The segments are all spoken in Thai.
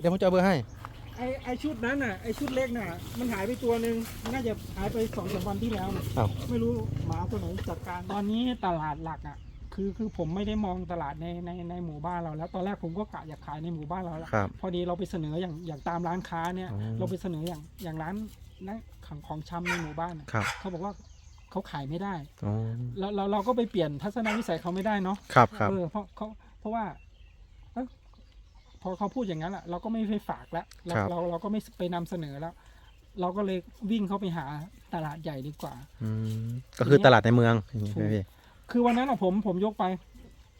เดี๋ยวผมจะเอาเบอร์ให้ ไอไอชุดนั้นน่ะไอชุดเล็กน่ะ มันหายไปตัวหนึ่งน่าจะหายไปสองสามวันที่แล้วน่ะอ้าว ไม่รู้หมาตัวไหนจัดการตอนนี้ตลาดหลักอะ คือคือผมไม่ได้มองตลาดในในในหมู่บ้านเราแล้ว ตอนแรกผมก็กะอยากขายในหมู่บ้านเราแล้ว ครับ พอดีเราไปเสนออย่างอย่างตามร้านค้าเนี่ย อ๋อ เราไปเสนออย่างอย่างร้านนะของของชำในหมู่บ้านน่ะครับเขาบอกว่าเขาขายไม่ได้อ๋อแล้วเราเราก็ไปเปลี่ยนทัศนวิสัยเขาไม่ได้เนาะครับครับเออเพราะเขาเพราะว่าเอ้า พอเขาพูดอย่างนั้นแหละเราก็ไม่ไปฝากแล้วเราเราเราก็ไม่ไปนำเสนอแล้ว เราก็เลยวิ่งเข้าไปหาตลาดใหญ่ดีกว่าอืมก็คือตลาดในเมืองอย่างนี้ใช่ไหมพี่คือวันนั้นอะผมผมยกไป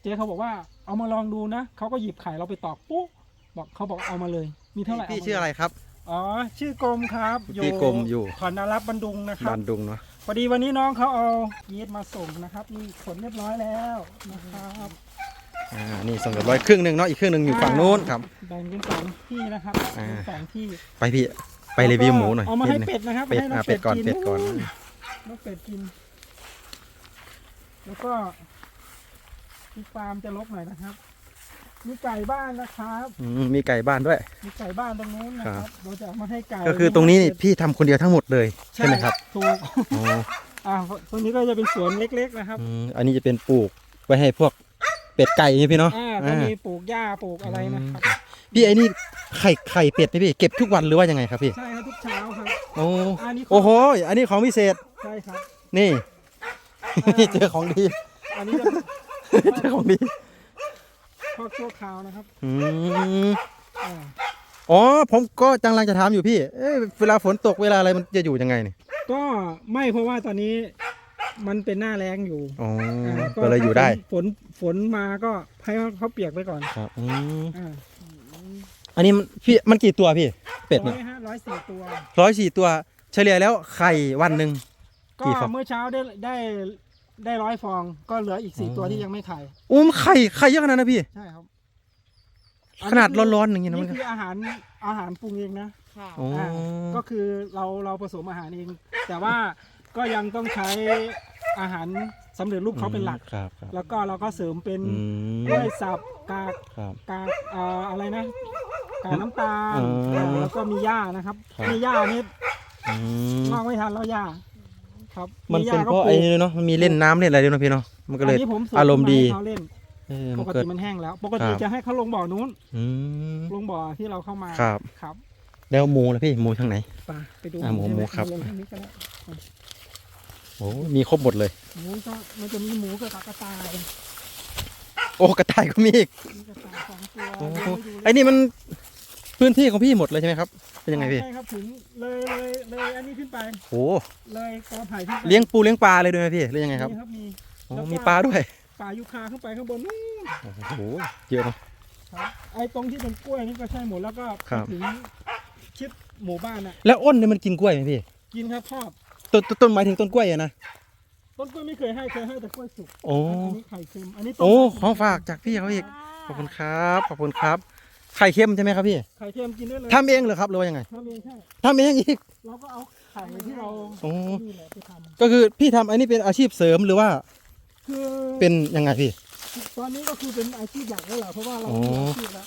เจ๊เขาบอกว่าเอามาลองดูนะเขาก็หยิบไข่เราไปตอกปุ๊บบอกเขาบอกเอามาเลย มีเท่าไหร่พี่เามาชื่ออะไรครับอ๋อชื่อกรมครับพี่กรมอยู่ขอนนารับบันดุงนะครับบ้านดุงเนาะพอดีวันนี้น้องเขาเอายีสต์มาส่งนะครับนี่ขนเรียบร้อยแล้วนะครับ อ่านี่ส่งเรียบร้อยครึ่งหนึ่งเนาะอีกครึ่งหนึ่งอยู่ฝั่งนู้นครับแบ่งเป็นสองที่นะครับอ่าเป็นสองที่ไปพี่ไปรีวิวหมูหน่อยเอามาให้นิดนึงเป็ดนะครับเป็ดให้น้อะองเป็ดก่อนกิเป็ดก่อนน้องเป็ดกิน แล้วก็ที่ฟาร์มจะลกหน่อยนะครับ มีไก่บ้านนะครับอืมมีไก่บ้านด้วย มีไก่บ้านตรงนู้นนะคครัรับบเราจะเอามาให้ไก่ก็คือตรงนี้นี่พี่ทำคนเดียวทั้งหมดเลยใช่ไหมครับถูกอ๋ออ่าตรงนี้ก็จะเป็นสวนเล็ก ๆ นะครับอืมอันนี้จะเป็นปลูกไว้ให้พวก เป็ดไก่นี่พี่เนาะอ่าก็อ่ามีปลูกหญ้าปลูกอะไรนะครับพี่ไอ้นี่ไข่ไข่เป็ดไหมพี่เก็บทุกวันหรือว่ายังไงครับพี่ใช่ครับทุกเช้าครับ โอ้อันนี้โอ้โหอันนี้ของพิเศษใช่ครับ นี่ เจอของดีอันนี้จะเจอของดีพอกชั่วคราวนะครับอืมอ่าอ๋อผมก็จังลังจะถามอยู่พี่เอ้ยเวลาฝนตกเวลาอะไรมันจะอยู่ยังไงนี่ก็ไม่เพราะว่าตอนนี้ มันเป็นหน้าแรงอยู่อ๋ออ่าก็เลยอยู่ได้ฝนฝนมาก็ให้เขาเปียกไปก่อนครับอืมอ่าอันนี้มันพี่มันกี่ตัวพี่ เป็ดร้เนี่ยอยฮะร้อยสี่ตัวร้อยสี่ตัว เฉลี่ยแล้วไข่วันหนึ่ง ก็กี่ฟองเมื่อเช้าได้ได้ได้ร้อยฟองก็เหลืออีกสี่อ๋อ ตัวที่ยังไม่ไข่อุ้มไข่ไข่เยอะขนาดนั้นนะพี่ ใช่ครับขนาดร้อนๆอย่างนี้นะนี่มันก็คืออาหารอาหารปรุงเองนะ ค่ะอ๋ออ่าก็คือเราเราผสมอาหารเอง แต่ว่า ก็ยังต้องใช้อาหารสำเร็จรูปเขาเป็นหลัก ครับครับแล้วก็เราก็เสริมเป็นอืมกล้วยสับกากครับ กากเอ่ออะไรนะกากน้ำตาลอ๋อเออแล้วก็มีหญ้านะครับครับ มีหญ้านี่อืมมากไม่ทันแล้วหญ้าครับมันเป็นหญ้เพราะก็ไอ้ปลูกนี่เนาะมันมีเล่นน้ำเล่นอะไรด้วยเนาะพี่เนาะมันก็เลยอันนี้ผมสูบอารมณ์ดี ให้เขาเล่นเออปมันกเกิติดมันแห้งแล้ว ปกติครับ จะให้เขาลงบ่อนู้นอืม ลงบ่อที่เราเข้ามาครับ ครับแล้วหมูล่ะพี่หมูทางไหน ไปไปดูอะหมูใช่ไหมูครับ ลงทางนี้ก็ได้ โอ้มีครบหมดเลย หมูก็มันจะมีหมูกับกระต่ายโอ้กระต่ายก็มีอีกมีกระต่ายสองตัวโอ้เดี๋ยวให้ดูไอ้นี่มันพื้นที่ของพี่หมดเลยใช่ไหมครับ เป็นยังไงพี่ใช่ครับถึงเลยเลยเลยอันนี้ขึ้นไปโอ้เลยกอไผ่ขึ้นไปเลี้ยงปูเลี้ยงปลาเลยด้วยไหมพี่หรือยังไงครับมีครับมีโอ้แล้วก็มีปลาด้วยป่ายูคาขึ้นไปข้างบนนู่นโอ้โหเยอะเนาะครับไอ้ตรงที่เป็นกล้วยนี่ก็ใช่หมดแล้วก็ครับ ถึงชิดหมู่บ้านน่ะแล้วอ้นเนี่ยมันกินกล้วยไหมพี่ กินครับชอบ ต้นต้นต้นหมายถึงต้นกล้วยอะนะ ต้นกล้วยไม่เคยให้เคยให้แต่กล้วยสุกโอ้ อันนี้ไข่เค็มอันนี้ต้นโอ้ไข่ของฝากจากพี่เขาอีก ขอบคุณครับ ขอบคุณครับ ไข่เค็มใช่ไหมครับพี่ไข่เค็มกินได้เลยทำเองเหรอครับหรือว่ายังไงทำเองใช่ทำเองอีก เราก็เอาไข่ที่เราโอ้ นี่แหละไปทก็คือพี่ทำอันนี้เป็นอาชีพเสริมหรือว่าำคือเป็นยังไงพี่ ตอนนี้ก็คือเป็นอาชีพหลักแล้วแหละเพราะว่าเราโอ้ มีอาชีพแล้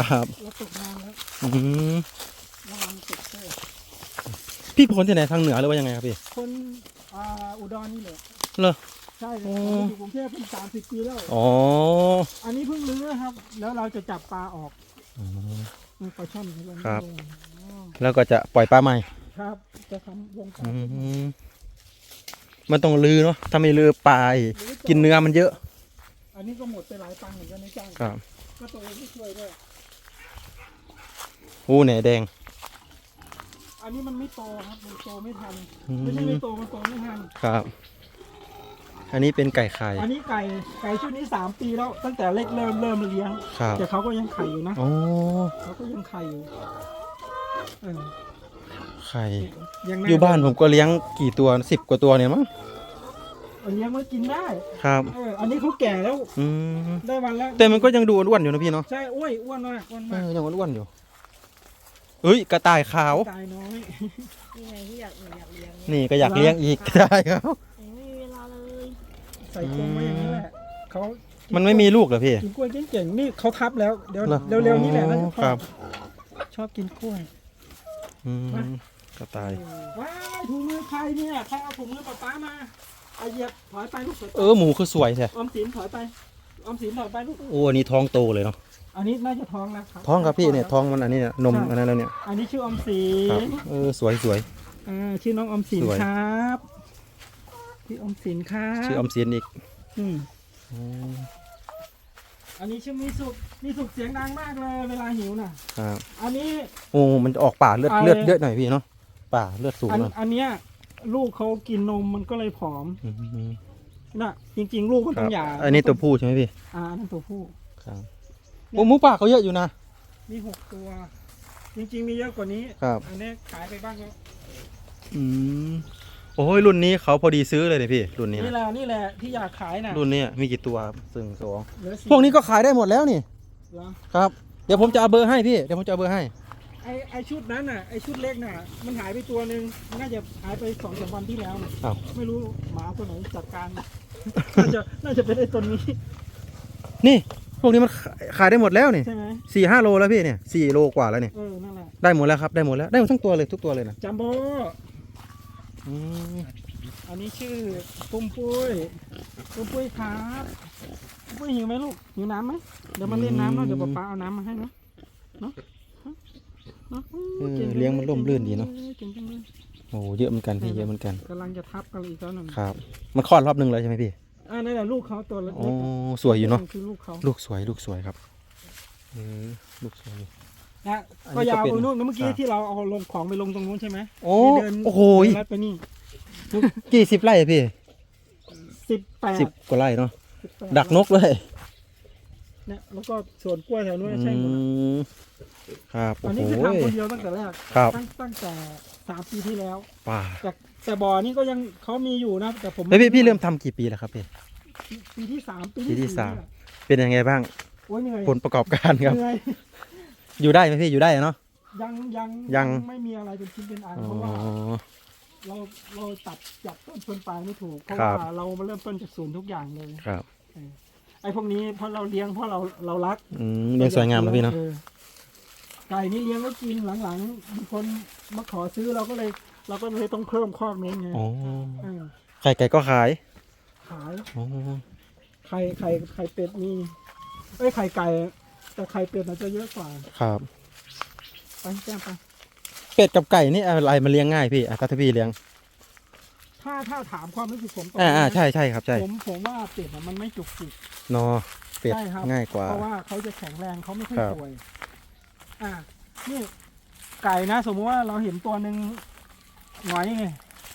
วครับ เราตกงานแล้วอืมระวังตกเต้ พี่เป็นคนที่ไหนทางเหนือหรือว่ายังไงครับพี่ คนอ่าอุดรนี่แหละเหรอ ใช่โอ้ผมอยู่กรุงเทพเป็นสามสิบปีแล้ว อ๋ออันนี้เพิ่งรื้อครับ แล้วเราจะจับปลาออกนี่ปลาช่อนนี่เลยครับ อ๋อแล้วก็จะปล่อยปลาใหม่ครับ จะทำวงปลาอืมมันต้องลือเนาะถ้าไม่ลือปลาอีกกินเนื้อมันเยอะอันนี้ก็หมดไปหลายตังค์เหมือนกันในจ้างครับก็ตัวเองที่ช่วยด้วย อู้แหนแดง อันนี้มันไม่โตครับมันโตไม่ทันอืม ไม่ใช่ไม่โตมันโตไม่ทันครับ อันนี้เป็นไก่ไข่ อันนี้ไก่ไก่ชุดนี้สามปีแล้วตั้งแต่เล็กเริ่มเริ่มเลี้ยง ครับ แต่เขาก็ยังไข่อยู่นะโอ้ เขาก็ยังไข่อยู่เออไข่ ยังอยู่บ้านผมก็เลี้ยงกี่ตัวสิบกว่าตัวเนี่ยมั้ง เอาเลี้ยงไว้กินได้ครับ เอออันนี้เขาแก่แล้วอืม ได้วันแล้วแต่มันก็ยังดูอ้วนๆอยู่นะพี่เนาะใช่อ้วยอ้วนมากอ้วนเอมากอยังอ้วนๆอยู่ เฮ้ยกระต่ายขาว ตายน้อย นี่ไงที่อยากหนูอยากเลี้ยงนี่ก็อยากเลี้ยงอีกกระต่ายขาวยังไม่มีเวลาเลยใส่กรงไว้อย่างนี้แหละเขามันไม่มีลูกเหรอพี่ กินกล้วยเก่งๆนี่เขาทับแล้วเดี๋ยวเหรอเร็วๆนี้แหละน่าจะอ๋อคลคอรัดบชอบกินกล้วยอืมกระต่าย ว้ายถุงมือใครเนี่ยใครเอาถุงมือป๊าป๊ามาเอาเหยียบถอยไปลูกถอยไปเออหมูคือสวยแท้ออมสินถอยไปออมสินถอยไปลูกโอ้อันนี้ท้องโตเลยเนาะ อันนี้น่าจะท้องแล้วครับท้องครับพี่เนี่ยท้องมันอันนี้เนี่ยนมอันนั้นแล้วเนี่ยอันนี้ชื่อออมสิครับนเออสวยสวย อ่าชื่อน้องออมสินสวย ครับพี่ออมสินครับชื่อออมสินอีกอืมอืมอันนี้ชื่อมีสุกมีสุกเสียงดังมากเลย เวลาหิวน่ะ ครับอันนี้ โอ้มันจะออกป่าเลือดเอาเลย เลือดเยอะหน่อยพี่เนาะป่าเลือดสูงอันหน่อยอันเนี้ยลูกเขากินนมมันก็เลยผอมอืมน่ะจริง ๆ ลูกมันคต้รัอบงหย่าอันนี้ตัวผู้ใช่ไหมพี่อ่านั่นตัวผู้ ครับ โอ้หมูป่าเขาเยอะอยู่นะ มีหกตัว จริงๆมีเยอะกว่านี้ ครับ อันนี้ขายไปบ้างแล้วอืมโอ้ยรุ่นนี้เขาพอดีซื้อเลยเนี่ยพี่ รุ่นนี้นี่นะแหละนี่แหละที่อยากขายน่ะรุ่นนี้มีกี่ตัวครับซึ่งสองเหลือสี่พวกนี้ก็ขายได้หมดแล้วนี่เหรอครับเดี๋ยวผมจะเอาเบอร์ให้พี่เดี๋ยวผมจะเอาเบอร์ให้ ไอไอชุดนั้นน่ะไอชุดเล็กน่ะ มันหายไปตัวหนึ่งน่าจะหายไปสองสามวันที่แล้วน่ะอ้าว ไม่รู้หมาตัวไหนจัดการน่าจะน่าจะเป็นไอตัวนี้นี่ พวกนี้มันขายขายได้หมดแล้วนี่ใช่ไหมสี่ห้าโลแล้วพี่เนี่ยสี่โลกว่าแล้วเนี่ยเออนั่นแหละได้หมดแล้วครับได้หมดแล้วได้หมดทั้งตัวเลยทุกตัวเลยนะจัมโบ้อืมอันนี้ชื่อปุ้มปุ้ยปุ้มปุ้ยครับปุ้มปุ้ยหิวไหมลูกหิวน้ำไหมเดี๋ยวมาเล่นน้ำเนาะเดี๋ยวป๊าป๊าเอาน้ำมาให้เนาะเนาะเนาะเออเลี้ยงมันร่มรื่นดีเนาะเก่งจังเลยโอ้เยอะเหมือนกันพี่เยอะเหมือนกันกำลังจะทับกันอีกแล้วหนึ่งครับ มันคลอดรอบหนึ่งเลยใช่ไหมพี่ อ่านั่นแหละลูกเขาตัวเล็กโอ้สวยอยู่เนาะคือลูกเขาลูกสวยลูกสวยครับเออลูกสวย นะอันก็นี้ก็ยาวเป็นไปนู่นแล้วเมื่อกี้อ่า ที่เราเอาลงของไปลงตรงนู้นใช่ไหมโอ้นี่เดินโอ้โหเดินลัดไปนี่กี่สิบไร่อะพี่สิบแปดสิบกว่าไร่เนาะ18ดักนกเลยเนี่ยแล้วก็สวนกล้วยแถวนู้นใช่หมดอืมครับอัโอ้นโหนี้คือทำคนเดียวตั้งแต่แรกครับตั้งตั้งแต่สามปีที่แล้ว ป่าแต่ แต่บ่อนี้ก็ยังเขามีอยู่นะแต่ผมเฮ้ยพี่พี่เริ่มทำกี่ปีแล้วครับพี่ ปีที่สามปีปีที่สี่สามนี่แหละเป็นยังไงบ้าง โอ้ยเหนื่อยผลประกอบการครับ เหนื่อยอยู่ได้ไหมพี่อยู่ได้เนาะ ยังยังยัง ไม่มีอะไรเป็นชิ้นเป็นอันอ๋อ เพราะว่าเราเราตัดจับต้นชนปลายไม่ถูกเพราะครับ ว่าเราเริ่มต้นจากศูนย์ทุกอย่างเลยครับไอ้พวกนี้เพราะเราเลี้ยงเพราะเราเรารัก อืมเลี้ยงสวยงามนะพี่เนาะออไก่นี่เลี้ยงแล้วกินหลังๆมีคนมาขอซื้อเราก็เลย เราก็เลยต้องเพิ่มคอกนี้ไงอ๋อเออไข่ไก่ก็ขายขายอ๋อไข่ไข่ไข่เป็ดมีเอ้ยไข่ไก่ แต่ไข่เป็ดมันจะเยอะกว่าครับ ไปแจ้งไปเป็ดกับไก่นี่อะไรมันเลี้ยงง่ายพี่อะถ้าพี่เลี้ยงถ้าถ้าถามความรู้สึกผมตรงอ่าอ่านี้นะใช่ใช่ครับใช่ผมผมว่าเป็ดอะมันไม่จุกจิกนอเป็ดใช่ครับ ง่ายกว่า เพราะว่าเขาจะแข็งแรงเขาไม่ค่อยครับ ป่วย อ่า นี่ไก่นะ สมมติว่าเราเห็นตัวหนึ่ง หงอยไง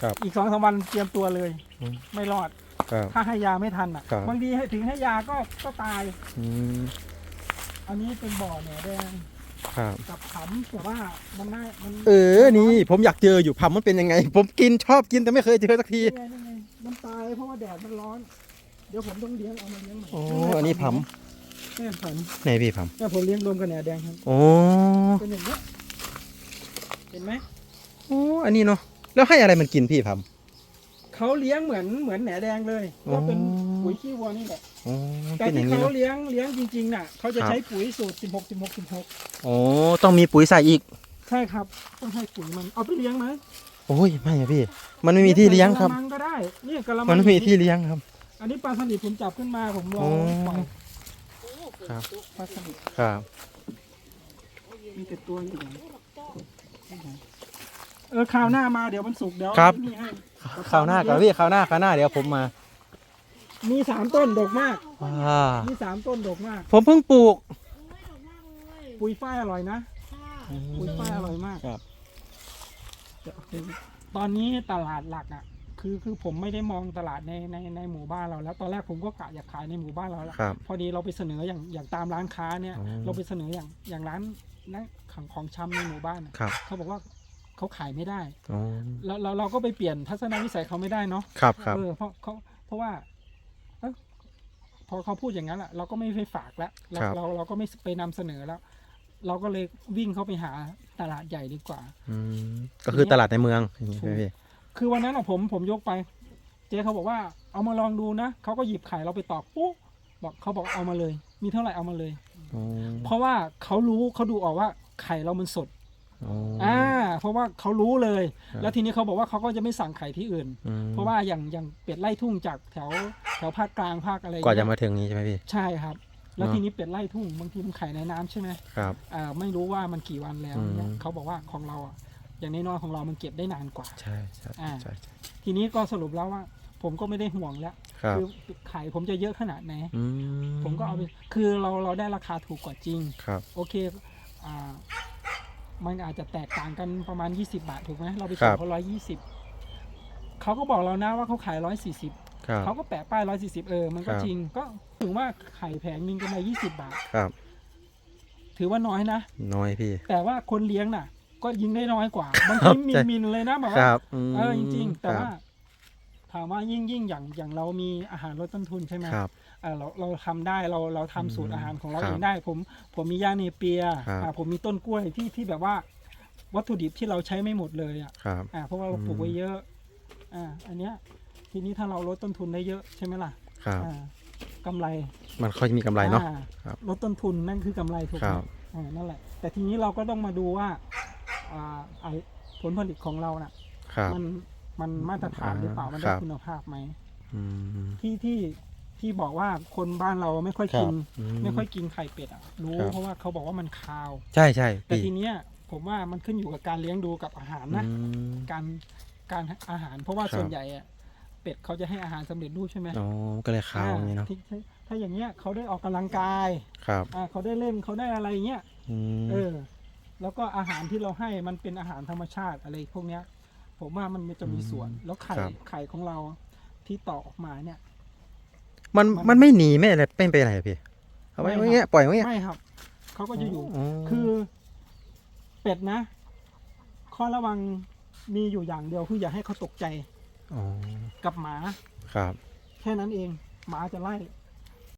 ครับอีกสองสามวันเตรียมตัวเลย อืม ไม่รอด ครับ ถ้าให้ยาไม่ทันอะครับ บางทีให้ถึงให้ยาก็ก็ตาย อืมอันนี้เป็นบ่อแหนแดงครับ กับขำแต่ว่ามันน่ามันเออ นี่ ผมอยากเจออยู่พัมมันเป็นยังไง ผมกินชอบกินแต่ไม่เคยเจอสักที นี่ไงนี่ไงมันตายเพราะว่าแดดมันร้อน เดี๋ยวผมต้องเลี้ยงเอามาเลี้ยงใหม่โอ้อันนี้ผำนี่ผำไหนพี่พัมเนี่ยผมเลี้ยงรวมกับแหนแดงครับ โอ้เป็นอย่างนี้ยเห็นไหมโอ้อันนี้เนาะ แล้วให้อะไรมันกินพี่พัม เขาเลี้ยงเหมือนเหมือนแหนแดงเลยอ๋อก็เป็นปุ๋ยขี้วัวนี่แหละโอ้แต่เป็นอที่ย่างนี้เขาเนาะ เลี้ยงเลี้ยงจริงๆน่ะเขาจะครับ ใช้ปุ๋ยสูตร 16 16 16โอ้ต้องมีปุ๋ยใส่อีก ใช่ครับต้องให้ปุ๋ยมันเอาไปเลี้ยงไหมโอ้ยไม่อะพี่ มันไม่มีที่เลี้ยงครับ กะละมังก็ได้นี่กะละมังมันไม่มีที่เลี้ยงครับ อันนี้ปลาสลิดผมจับขึ้นมาผมลอโอ้งปล่อยครับ ปลาสลิดครับ มีแต่ตัวอยู่อย่างนี้ เออคราวหน้ามาเดี๋ยวมันสุกร์เดี๋ยวครับ นี่ให้คราวหน้าก่อนพี่คราวหน้าคราวหน้าเดี๋ยวผมมามีสามต้นดกมากว้ามีสามต้นดกมาก ผมเพิ่งปลูกปุ๋ยฝ้ายอร่อยนะ ปุ๋ยฝ้ายอร่อยมาก ครับ ตอนนี้ตลาดหลักอะ คือคือผมไม่ได้มองตลาดในในในหมู่บ้านเราแล้ว ตอนแรกผมก็กะอยากขายในหมู่บ้านเราแล้ว ครับพอดีเราไปเสนออย่างอย่างตามร้านค้าเนี่ย อ๋อ เราไปเสนออย่างอย่างร้านนั่นของของชำในหมู่บ้านอะครับ เขาบอกว่า เขาขายไม่ได้อ๋อแล้วเราเราก็ไปเปลี่ยนทัศนวิสัยเขาไม่ได้เนาะครับครับ เออเพราะเขาเพราะว่าเอ้าพอเขาพูดอย่างนั้นอะ เราก็ไม่ไปฝากแล้วเราครับ เราเราก็ไม่ไปนำเสนอแล้ว เราก็เลยวิ่งเข้าไปหาตลาดใหญ่ดีกว่า อืมก็คือตลาดในเมืองอย่างนี้ใช่ไหมพี่คือวันนั้นอะผมผมยกไป เจ๊เขาบอกว่าเอามาลองดูนะเขาก็หยิบไข่เราไปตอกปุ๊บบอกเขาบอกเอามาเลย มีเท่าไหร่เอามาเลย อ๋อเพราะว่าเขารู้เขาดูออกว่าไข่เรามันสด อ๋ออ่าเพราะว่าเขารู้เลย ครับ แล้วทีนี้เขาบอกว่าเขาก็จะไม่สั่งไข่ที่อื่น อืมเพราะว่าอย่างอย่างเป็ดไล่ทุ่งจากแถวแถวภาคกลางภาคอะไรกว่าจะเงี้ยมาถึงนี้ใช่ไหมพี่ ใช่ครับ แล้วเนอะทีนี้เป็ดไล่ทุ่งบางทีมันไข่ในน้ำใช่ไหมครับ อ่าไม่รู้ว่ามันกี่วันแล้วอืมเนี่ยเขาบอกว่าของเราอะอย่างน้อยๆของเรามันเก็บได้นานกว่า ใช่ใช่อ่า ใช่ใช่ทีนี้ก็สรุปแล้วว่า ผมก็ไม่ได้ห่วงแล้วครับคือไข่ผมจะเยอะขนาดไหนอืผมก็เอาไปคือเราเราได้ราคาถูกกว่าจริง ครับ โอเคอ่า มันอาจจะแตกต่างกันประมาณ 20 บาทถูกไหมเราไปครัส่งบเขาร้อยยี่สิบเขาก็บอกเรานะว่าเขาขายร้อยสี่สิบครับเขาก็แปะป้ายร้อยสี่สิบเออมันก็ครับจริงก็ถึงว่าไข่แผงหนึ่งกำไรยี่สิบาท ครับ ถือว่าน้อยนะ น้อยพี่ แต่ว่าคนเลี้ยงน่ะ ก็ยิงได้น้อยกว่า บางทีมีใช่มินเลยนะแบบคว่ารับมเออจริง ๆ แต่คว่าบ ถามว่ายิ่งยิ่งอย่างอย่างเรามีอาหารลดต้นทุนใช่ไหมครับเออเราเราทำได้เราเราทำสูตรอาหารของเราครับเองได้ผมผมมีย่าเนเปียครับ อ่าผมมีต้นกล้วยที่ที่แบบว่า วัตถุดิบที่เราใช้ไม่หมดเลยอะ ครับ อ่าเพราะว่าเราปลูกไว้เยอะ อ่า อันเนี้ย ทีนี้ถ้าเราลดต้นทุนได้เยอะใช่ไหมล่ะ ครับ อ่ากำไรมันค่อยมีกำไรเนาะ อ่ครับลดต้นทุนนั่นคือกำไรถูกไหคมรับ อ่านั่นแหละ แต่ทีนี้เราก็ต้องมาดูว่า อ่าไอผลผลิตของเราน่ะ ครับ มัน มันมาตรฐานหรือเปล่าอ่ามันคได้รับคุณภาพไหมอืม ที่ที่ที่บอกว่าคนบ้านเราไม่ค่อยครักิบนอืไม่ค่อยกินไข่เป็ดอะรู้ครับ เพราะว่าเขาบอกว่ามันคาว ใช่ใช่แต่พี่ทีเนี้ยผมว่ามันขึ้นอยู่กับการเลี้ยงดูกับอาหารนะ อืม การการอาหาร เพราะว่าครับ ส่วนใหญ่อะเป็ดเขาจะให้อาหารสำเร็จรูปใช่ไหมอ๋อก็เลยขาวอย่างนี้เนาะอ่ที่ที่ถ้าอย่างเงี้ยเขาได้ออกกำลังกายครับอ่าเขาได้เล่นเขาได้อะไรเงี้ย อืม เออ แล้วก็อาหารที่เราให้มันเป็นอาหารธรรมชาติอะไรพวกเนี้ย ผมว่ามันจะมีส่วน แล้วไข่ไข่ของเราที่ต่อออกมาเนี่ย มันมันมันไม่หนีไม่อะไรเป็นไปไหนอะพี่เอาไว้ไม่ไว้เงี้ยปล่อยไว้เงี้ยไม่ครับเขาก็จะอยู่อ๋อคือเป็ดนะ ข้อระวังมีอยู่อย่างเดียวคืออย่าให้เขาตกใจอ๋อกับหมา ครับ แค่นั้นเอง หมาจะไล่